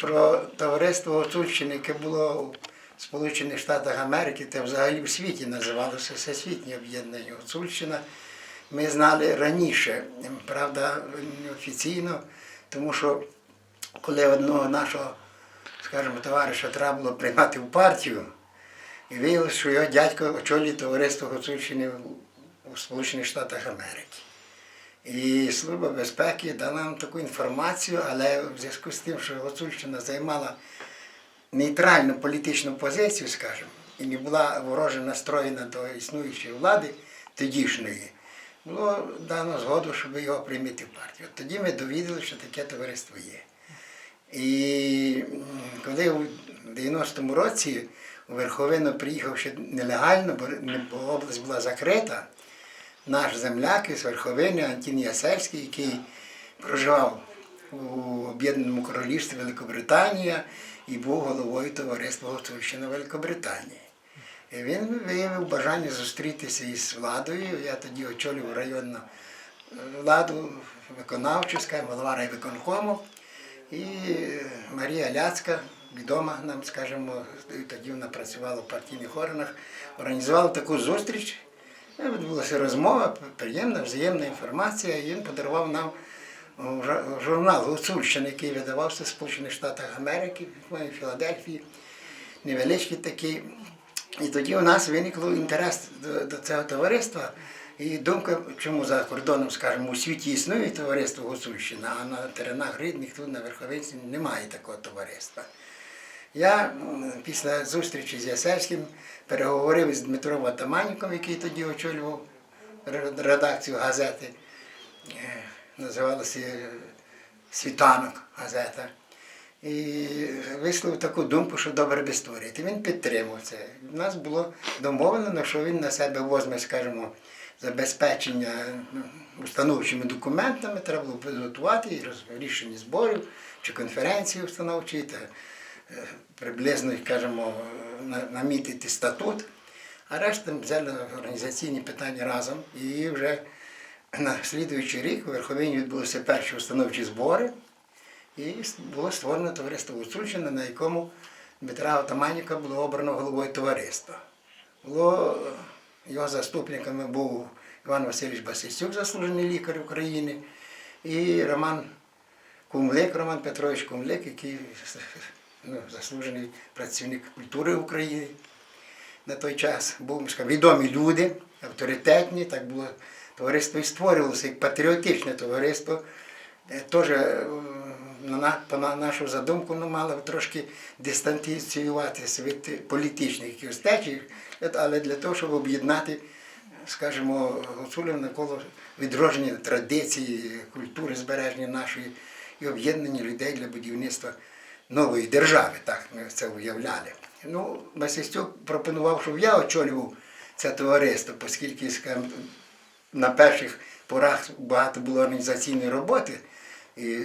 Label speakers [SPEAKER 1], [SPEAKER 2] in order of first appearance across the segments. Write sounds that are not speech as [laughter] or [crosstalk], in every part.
[SPEAKER 1] про товариство Гуцульщини, яке було в Сполучених Штатах Америки, та взагалі в світі називалося Всесвітнє об'єднання Гуцульщина. Ми знали раніше, правда, неофіційно, тому що коли одного нашого, скажімо, товариша треба було приймати в партію, і виявилося, що його дядько очолює товариство Гуцульщини у Сполучених Штатах Америки. І Служба безпеки дала нам таку інформацію, але в зв'язку з тим, що Гуцульщина займала нейтральну політичну позицію, скажімо, і не була вороже настроєна до існуючої влади тодішньої, було дано згоду, щоб його прийняти в партію. От тоді ми довідали, що таке товариство є. І коли у 90-му році у Верховину приїхав ще нелегально, бо область була закрита, наш земляк із Верховини Антін Ясельський, який проживав у Об'єднаному Королівстві Великобританія і був головою товариства Гуцульщина Великобританії. І він виявив бажання зустрітися із владою. Я тоді очолював районну е, владу, виконавчу, скажімо, голова райвиконкому. І Марія Ляцька, відома нам, скажімо, тоді вона працювала в партійних органах, організувала таку зустріч. Відбулася розмова, приємна, взаємна інформація. І він подарував нам журнал Гуцульщина, який видавався в Сполучених Штатах Америки, в Філадельфії, невеличкий такий. І тоді у нас виникло інтерес до, до цього товариства. І думка, чому за кордоном, скажімо, у світі існує товариство Гуцульщина, а на теренах рідних тут на Верховинці немає такого товариства. Я після зустрічі з Ясельським переговорив з Дмитром Атаманіком, який тоді очолював редакцію газети. Е, Називалася Світанок газета. І висловив таку думку, що добре би створити. Він підтримав це. У нас було домовлено, що він на себе возьме, скажімо, забезпечення ну, установчими документами, треба було підготувати рішення зборів чи конференції установчі, та е, приблизно, скажімо, намітити статут. А решта взяли організаційні питання разом. І вже на слідуючий рік у Верховині відбулися перші установчі збори. І було створено товариство Гуцульщина, на якому Дмитра Отаманіка було обрано головою товариства. Було його заступниками був Іван Васильович Басистюк, заслужений лікар України, і Роман Кумлик, Роман Петрович Кумлик, який ну, заслужений працівник культури України на той час. Був відомі люди, авторитетні, так було товариство і створювалося як патріотичне товариство. Е, Теж е, на, нашу задумку ну, мало трошки дистанціюватися від політичних течій, але для того, щоб об'єднати, скажімо, гуцулів навколо відродження традицій, культури збереження нашої і об'єднання людей для будівництва нової держави, так ми це уявляли. Ну, Басистюк пропонував, щоб я очолював це товариство, оскільки, на перших порах багато було організаційної роботи, і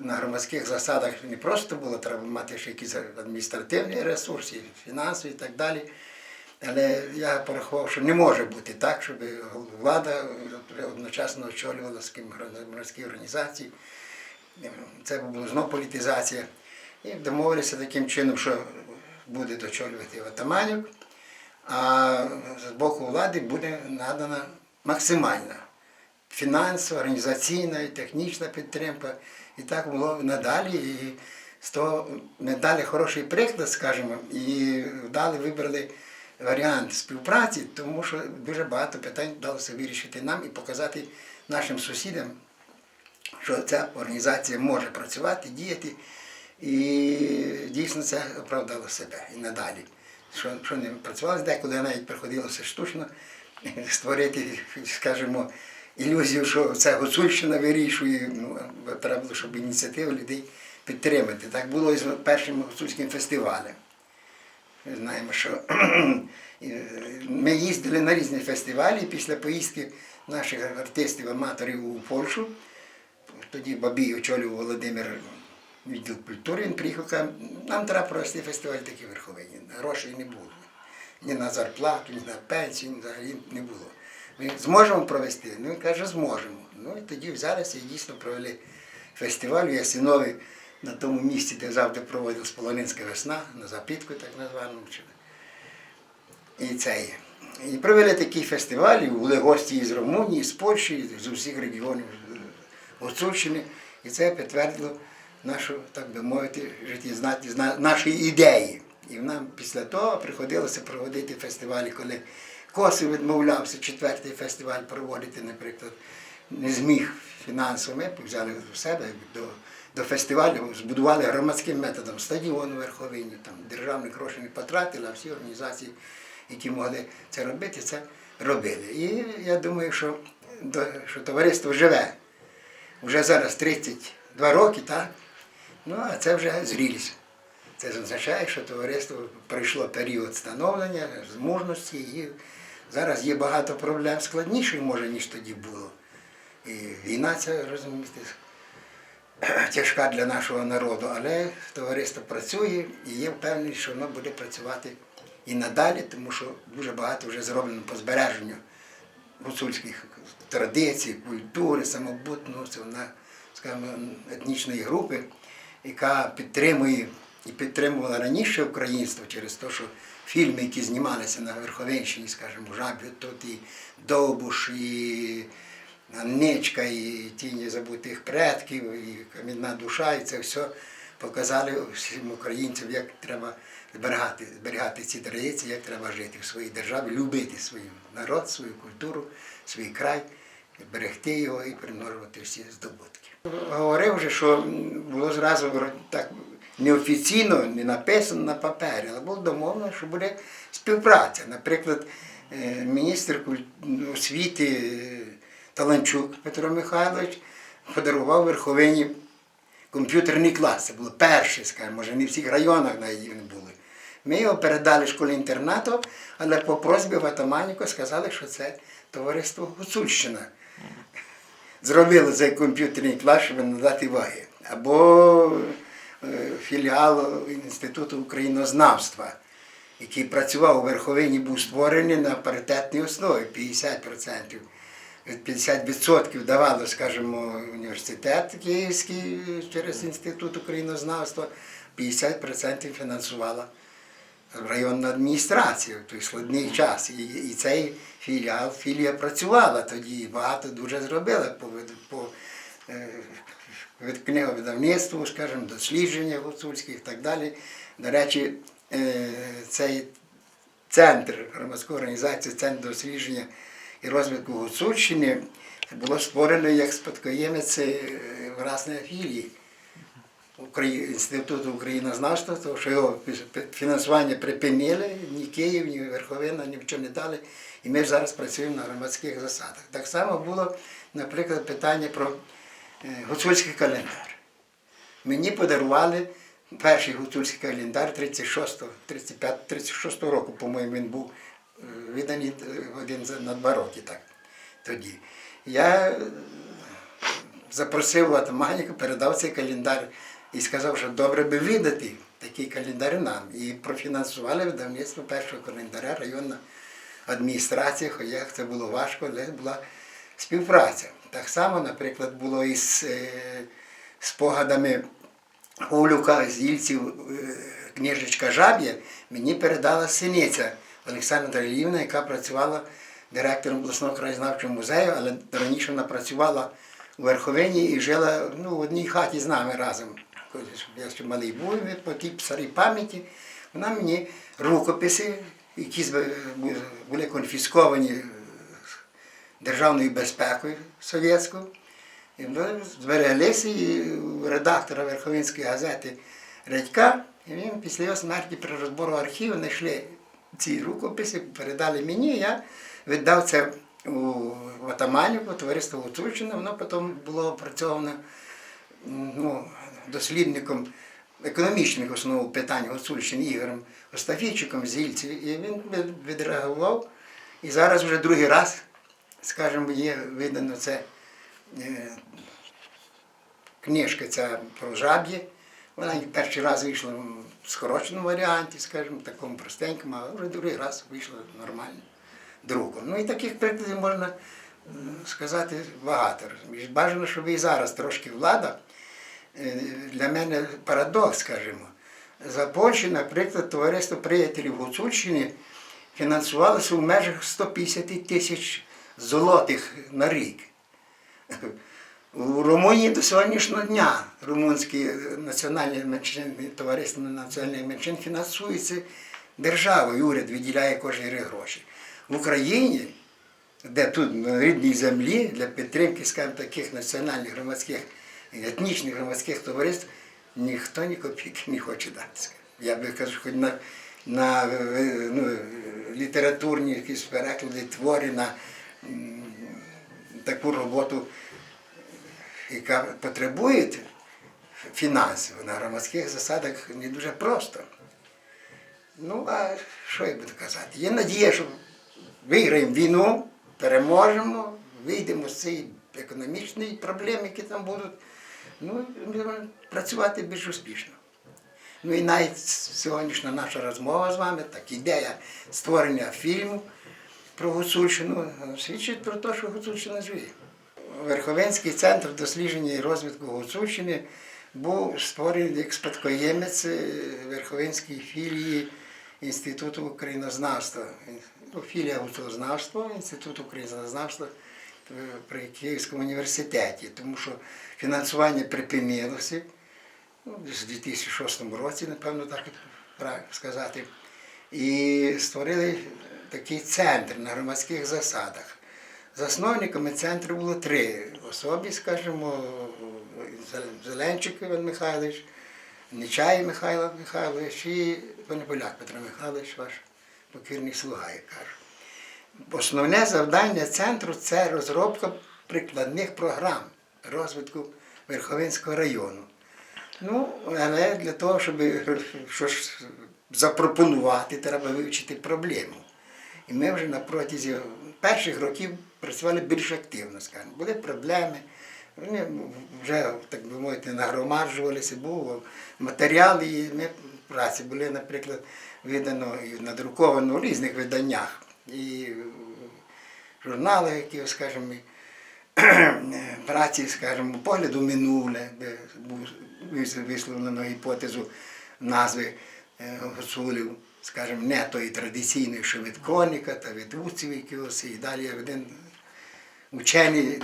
[SPEAKER 1] на громадських засадах не просто було, треба мати ще якісь адміністративні ресурси, фінансові і так далі. Але я порахував, що не може бути так, щоб влада одночасно очолювала з ким громадські організації. Це була знову політизація. І домовилися таким чином, що буде дочолювати Отаманюк, а з боку влади буде надана максимальна фінансова, організаційна і технічна підтримка. І так було надалі. І з того ми дали хороший приклад, скажімо, і вдали вибрали варіант співпраці, тому що дуже багато питань вдалося вирішити нам і показати нашим сусідам, що ця організація може працювати, діяти. І дійсно це оправдало себе і надалі. Що, що не працювалося, деколи навіть приходилося штучно створити, скажімо, ілюзію, що це Гуцульщина вирішує. Ну, треба було, щоб ініціативу людей підтримати. Так було і з першим гуцульським фестивалем. Ми знаємо, що [clears throat] ми їздили на різні фестивалі після поїздки наших артистів-аматорів у Польщу. Тоді Бабій очолював Володимир відділ культури, він приїхав, каже, нам треба провести фестиваль такий верховині. Грошей не було. Ні на зарплату, ні на пенсію, ні взагалі не було. Ми зможемо провести? Ну, він каже, зможемо. Ну і тоді взялися і дійсно провели фестиваль у Ясинові на тому місці, де завжди проводилась Полонинська весна, на запітку так названому. І це є. І провели такий фестиваль, і були гості із Румунії, з Польщі, з усіх регіонів Гуцульщини. І це підтвердило нашу, так би мовити, життєзнатність на- нашої ідеї. І нам після того приходилося проводити фестивалі, коли Косив відмовлявся четвертий фестиваль проводити, наприклад, не зміг фінансово. Ми взяли до себе до, до фестивалю, збудували громадським методом стадіон у Верховині, там державних грошей не потратили, а всі організації, які могли це робити, це робили. І я думаю, що, що товариство живе. Вже зараз 32 роки, так? Ну, а це вже зрілість. Це означає, що товариство пройшло період становлення, зможності, і зараз є багато проблем складніших, може, ніж тоді було. І війна це, розумієте, [clears throat] тяжка для нашого народу, але товариство працює і є впевненість, що воно буде працювати і надалі, тому що дуже багато вже зроблено по збереженню гуцульських традицій, культури, самобутності, вона, скажімо, етнічної групи, яка підтримує і підтримувала раніше українство через те, що фільми, які знімалися на Верховенщині, скажімо, Жабі, тут і Довбуш, і Анничка, і Тіні забутих предків, і Кам'яна душа, і це все показали всім українцям, як треба зберігати, зберігати ці традиції, як треба жити в своїй державі, любити свій народ, свою культуру, свій край, берегти його і примножувати всі здобутки. Говорив вже, що було зразу так неофіційно, не написано на папері, але було домовлено, що буде співпраця. Наприклад, е, міністр освіти е, Таланчук Петро Михайлович подарував Верховині комп'ютерний клас. Це було перше, скажімо, може не в всіх районах навіть були. Ми його передали школі інтернату, але по просьбі Ватаманіко сказали, що це товариство Гуцульщина зробило цей комп'ютерний клас, щоб надати ваги. Або е, філіал Інституту українознавства, який працював у Верховині, був створений на паритетній основі 50%. Від 50% давало, скажімо, університет Київський через Інститут українознавства, 50% фінансувала районна адміністрація в той складний час. І, і цей філіал, філія працювала тоді, і багато дуже зробила по, по е, книговидавництву, скажімо, дослідження гуцульських і так далі. До речі, е, цей центр громадської організації, центр дослідження і розвитку Гуцульщини було створено як спадкоємець власне філії. Інституту українознавства, тому що його фінансування припинили, ні Київ, ні Верховина нічого не дали. І ми зараз працюємо на громадських засадах. Так само було, наприклад, питання про е, гуцульський календар. Мені подарували перший гуцульський календар 36, 35, 36 року, по-моєму, він був е, виданий е, один на два роки так, тоді. Я запросив Атаманіка, передав цей календар і сказав, що добре би видати такий календар нам. І профінансували видавництво першого календаря районна адміністрація, хоча це було важко, але була співпраця. Так само, наприклад, було із е, спогадами Улюка з Ільців е, книжечка Жаб'є, мені передала синиця Олександра Іллівна, яка працювала директором обласного краєзнавчого музею, але раніше вона працювала у Верховині і жила ну, в одній хаті з нами разом. Я ще малий був, по тій старій пам'яті вона мені рукописи, які були конфісковані е, державною безпекою совєтською, і ми збереглися і у редактора Верховинської газети Редька, і він після його смерті при розбору архіву знайшли ці рукописи, передали мені, я віддав це у Ватаманівку, товариство Гуцульщина, воно потім було опрацьовано ну, дослідником економічних основ питань Гуцульщини Ігорем Остафійчиком з Ільців, і він відреагував. І зараз вже другий раз, скажімо, є видано це е, книжка ця про жаб'ї. Вона перший раз вийшла в скороченому варіанті, скажімо, такому простенькому, а вже другий раз вийшла нормально друком. Ну і таких прикладів можна сказати багато. Бажано, щоб і зараз трошки влада е, для мене парадокс, скажімо. За Польщі, наприклад, товариство приятелів Гуцульщини фінансувалося в межах 150 тисяч злотих на рік. У Румунії до сьогоднішнього дня румунські національні меншини, товариство національних меншин фінансується державою, уряд виділяє кожен рік гроші. В Україні, де тут на рідній землі для підтримки, скажімо, таких національних громадських, етнічних громадських товариств, ніхто ні копійки не хоче дати. Я би кажу, хоч на, на ну, літературні якісь переклади, твори, на таку роботу яка потребує фінансів на громадських засадах не дуже просто. Ну, а що я буду казати? Є надія, що виграємо війну, переможемо, вийдемо з цієї економічної проблеми, які там будуть. Ну, працювати більш успішно. Ну і навіть сьогоднішня наша розмова з вами, так ідея створення фільму про Гуцульщину е, свідчить про те, що Гуцульщина живе. Верховенський центр дослідження і розвитку Гуцульщини був створений як спадкоємець е, Верховенської філії Інституту українознавства. Ну, філія гуцулознавства, Інститут українознавства е, при Київському університеті, тому що фінансування припинилося ну, десь 2006 році, напевно, так сказати. І створили такий центр на громадських засадах. Засновниками центру було три особи, скажімо, Зеленчик Іван Михайлович, Нечай Михайло Михайлович і Поляк Петро Михайлович, ваш покірний слуга, я кажу. Основне завдання центру це розробка прикладних програм розвитку Верховинського району. Ну, але для того, щоб що ж запропонувати, треба вивчити проблему. І ми вже на протязі перших років працювали більш активно, скажімо. Були проблеми, вони вже, так би мовити, нагромаджувалися, був матеріал, і ми праці були, наприклад, видано і надруковано в різних виданнях. І журнали, які, скажімо, [clears throat] праці, скажімо, погляду минуле, де висловлено гіпотезу назви е, гуцулів, скажімо, не тої традиційної, що від коніка та від вуців якогось, і далі один учений е,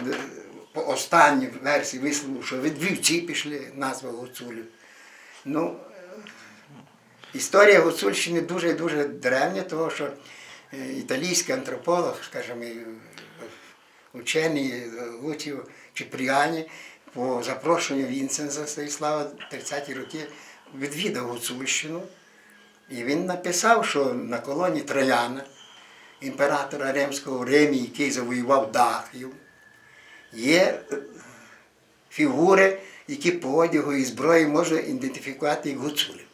[SPEAKER 1] по останній версії висловив, що від вівці пішли назва гуцулів. Ну, е, історія Гуцульщини дуже дуже древня, тому що італійський антрополог, скажімо, е, учений е, Гутів Чіпріані по запрошенню Вінсенса Станіслава 30-ті роки відвідав Гуцульщину. І він написав, що на колоні Трояна, імператора Римського Римі, який завоював Дахів, є е, фігури, які по одягу і зброї можна ідентифікувати як гуцулів.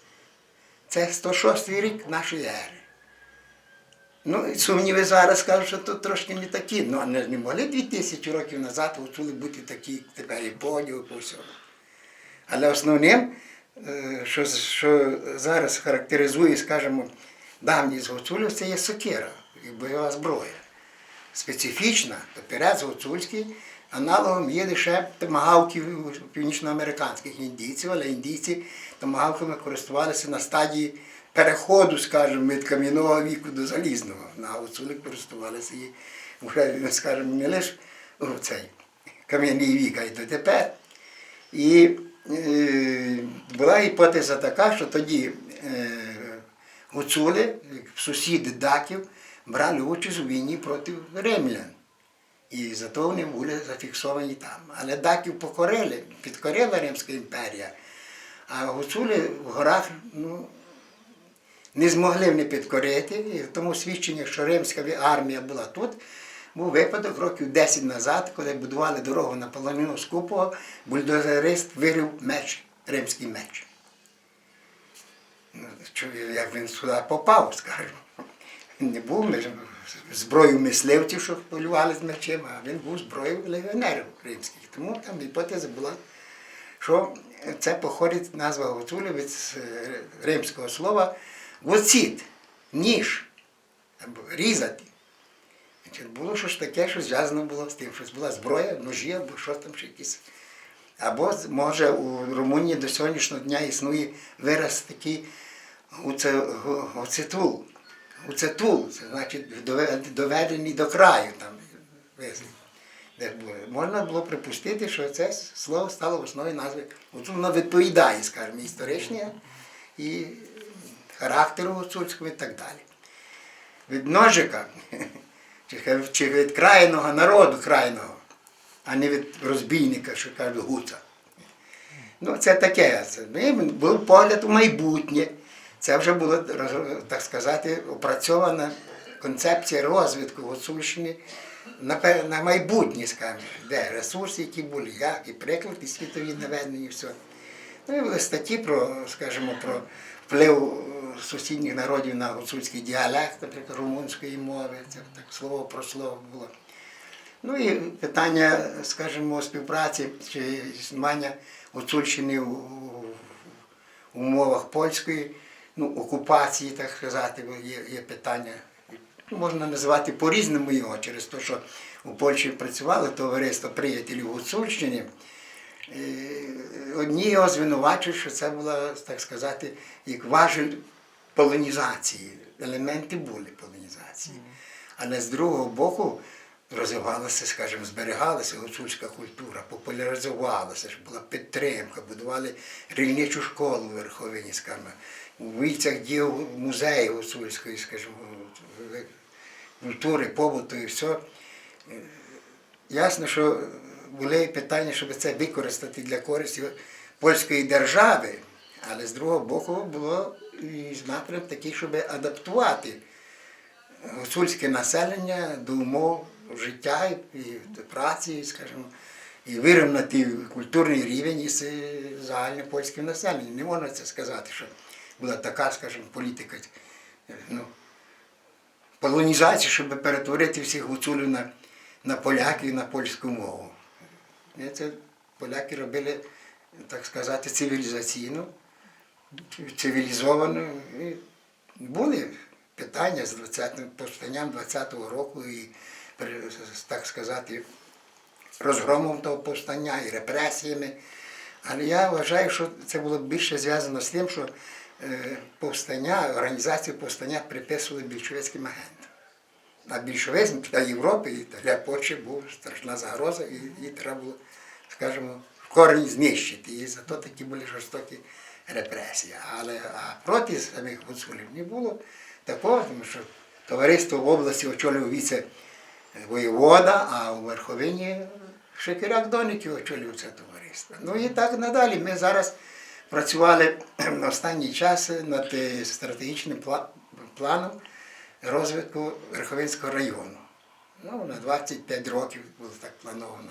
[SPEAKER 1] Це 106 рік нашої ери. Ну, сумніви зараз кажуть, що тут трошки не такі. Ну, а не, могли 2000 років назад гуцули бути такі, тепер і по одягу, і по всьому. Але основним, е, що, що зараз характеризує, скажімо, давніх гуцулів, це є сокира і бойова зброя. Специфічна, папірець гуцульський, аналогом є лише томагавків північноамериканських індійців, але індійці томагавками користувалися на стадії переходу, скажімо, від кам'яного віку до залізного. На гуцулі користувалися і вже, скажімо, не лише цей кам'яний вік, а й дотепер. І е, була гіпотеза така, що тоді е, гуцули, сусіди даків, брали участь у війні проти римлян. І зато вони були зафіксовані там. Але даків покорили, підкорила Римська імперія, а гуцулі в горах ну, не змогли вони підкорити, і тому свідчення, що римська армія була тут, був випадок років 10 назад, коли будували дорогу на полонину Скупого, бульдозерист вирив меч, римський меч. Ну, як він сюди попав, скажімо. Він не був зброєю мисливців, що полювали з мечем, а він був зброєю легіонерів римських. Тому там гіпотеза була, що це походить назва гуцулі від е, римського слова воціт, ніж, різати. Було щось таке, що зв'язано було з тим, щось була зброя, ножі або щось там ще якісь Або може у Румунії до сьогоднішнього дня існує вираз такий гуцетул. Гуцетул, це значить доведений до краю. Там, було. Можна було припустити, що це слово стало в основі назви. От Воно відповідає, скажімо, історичній і характеру гуцульського і так далі. Від ножика, [laughs] чи від крайного народу крайного, а не від розбійника, що кажуть гуца. Ну, це таке. Це, ну, і був погляд у майбутнє. Це вже була, так сказати, опрацьована концепція розвитку Гуцульщини на, на майбутнє, скажімо, де ресурси, які були, як, і приклади світові наведені, і все. Ну, і статті про, скажімо, про вплив е, сусідніх народів на гуцульський діалект, наприклад, румунської мови, це так слово про слово було. Ну і питання, скажімо, співпраці чи існування Гуцульщини у умовах польської ну, окупації, так сказати, є, є питання. Ну, Можна називати по-різному його, через те, що у Польщі працювало товариство приятелів Гуцульщини. Е, Одні його звинувачують, що це була, так сказати, як важель полонізації. Елементи були полонізації. Але з другого боку розвивалася, скажімо, зберігалася гуцульська культура, популяризувалася, ж була підтримка, будували рільничу школу в Верховині, скажімо. У Вільцях діяв музей гуцульської, скажімо, культури, побуту і все. Ясно, що були питання, щоб це використати для користі польської держави, але з другого боку було і напрям такий, щоб адаптувати гуцульське населення до умов життя і праці, скажімо, і вирівняти культурний рівень із загальним польським населенням. Не можна це сказати, що була така, скажімо, політика. Ну, полонізації, щоб перетворити всіх гуцулів на, на поляків, на польську мову. Це поляки робили, так сказати, цивілізаційно, цивілізовано. І були питання з 20 повстанням 20-го року і, так сказати, розгромом того повстання і репресіями. Але я вважаю, що це було більше зв'язано з тим, що е, повстання, організацію повстання приписували більшовицьким агентам. А більшовизм для Європи і для Польщі був страшна загроза, і, і треба було, скажімо, в корінь знищити. І зато такі були жорстокі репресії. Але а проти самих гуцулів не було такого, тому що товариство в області очолював віце воєвода, а у Верховині Шекіряк Доників очолював це товариство. Ну і так надалі. Ми зараз працювали на останній час над е, стратегічним пла- планом розвитку Верховинського району. Ну, на 25 років було так плановано.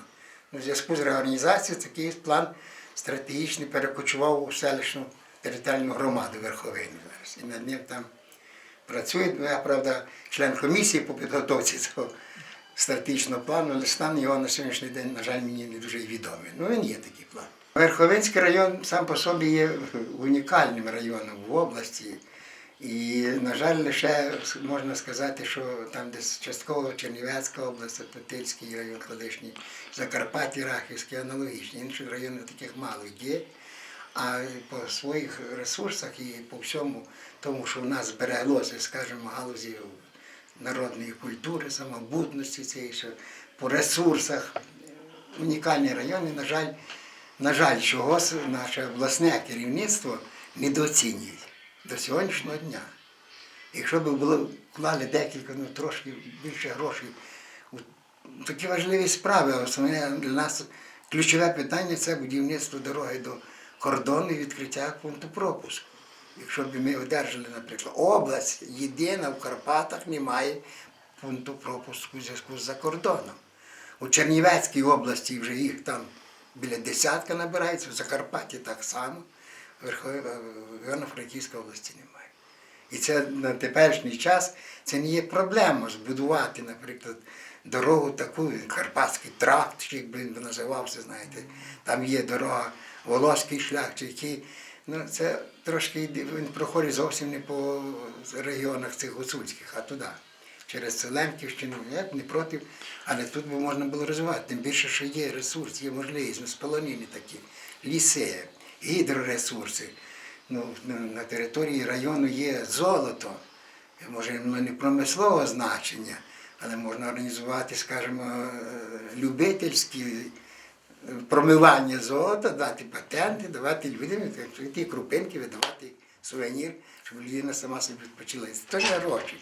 [SPEAKER 1] Ну, в зв'язку з реорганізацією такий план стратегічний перекочував у селищну територіальну громаду Верховини. І над ним там працюють. Ну, Я, правда, член комісії по підготовці цього стратегічного плану, але стан його на сьогоднішній день, на жаль, мені не дуже відомий. Ну, він є такий план. Верховинський район сам по собі є унікальним районом в області. І, на жаль, лише можна сказати, що там десь частково Чернівецька область, Путильський район, колишній, Закарпаття, Рахівський, аналогічні. Інших районів таких мало є. А по своїх ресурсах і по всьому тому, що в нас збереглося, скажімо, галузі народної культури, самобутності цієї, що по ресурсах унікальні райони, на жаль, на жаль, чогось наше обласне керівництво недооцінює до сьогоднішнього дня. Якщо б було вклали декілька, ну трошки більше грошей у такі важливі справи, основне для нас ключове питання це будівництво дороги до кордону і відкриття пункту пропуску. Якщо б ми одержали, наприклад, область єдина в Карпатах немає пункту пропуску в зв'язку з закордоном. У Чернівецькій області вже їх там біля десятка набирається, в Закарпатті так само, Івано-Франківській області немає. І це на теперішній час це не є проблема збудувати, наприклад, дорогу таку, Карпатський тракт, чи як би він називався, знаєте, там є дорога, Волоський шлях, чи який. Ну, це трошки він проходить зовсім не по регіонах цих гуцульських, а туди. через Целемківщину, я б не проти, але тут би можна було розвивати. Тим більше, що є ресурс, є можливість, ну, сполонини такі, ліси, гідроресурси. Ну, на- території району є золото, може ну, не промислового значення, але можна організувати, скажімо, е, любительські е, промивання золота, дати патенти, давати людям, ті крупинки, видавати сувенір, щоб людина сама собі відпочила. Це теж гроші.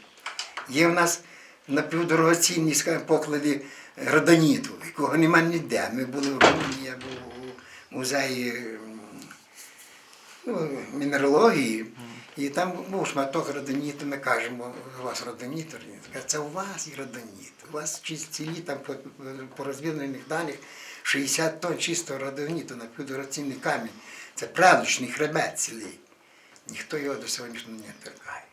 [SPEAKER 1] Є в нас напівдорогоцінні скажімо, поклади родоніту, якого немає ніде. Ми були в Румунії, я був у музеї ну, мінералогії, і там був шматок родоніту, ми кажемо, у вас родоніт, родоніт. Це у вас і родоніт. У вас цілі там по, по розвідувальних даних 60 тонн чистого родоніту на півдорогоцінний камінь. Це правильний хребет цілий. Ніхто його до сьогоднішнього не торкає.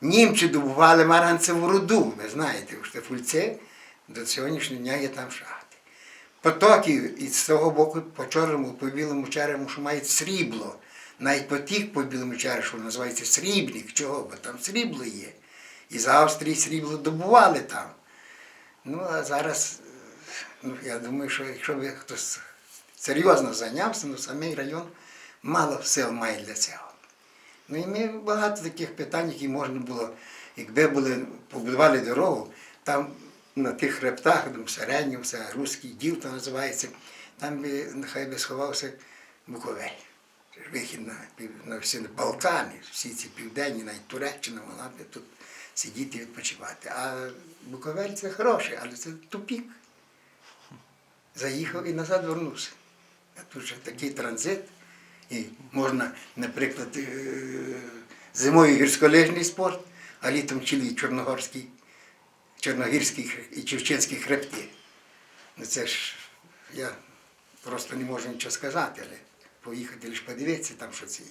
[SPEAKER 1] Німці добували маранцеву руду, ви знаєте, у Штефульці до сьогоднішнього дня є там шахти. Потоки і з того боку по чорному, по білому черему, що мають срібло. Навіть потік по білому черему, що називається срібник. Чого? Бо там срібло є. І з Австрії срібло добували там. Ну, а зараз, ну, я думаю, що якщо би хтось серйозно зайнявся, ну самий район мало сил має для цього. Ну і ми багато таких питань, які можна було, якби були, побудували дорогу, там на тих хребтах, там середньому, це руський діл, то називається, там би нехай би сховався Буковель. Вихід на, на всі Балкани, всі ці південні, навіть Туреччина могла б тут сидіти і відпочивати. А Буковель це хороше, але це тупік. Заїхав і назад вернувся. А тут же такий транзит. І можна, наприклад, е, зимою гірськолижний спорт, а літом цілий чорногорський, чорногірський і Чевченський хребти. Ну це ж я просто не можу нічого сказати, але поїхати лише подивитися там, що це є.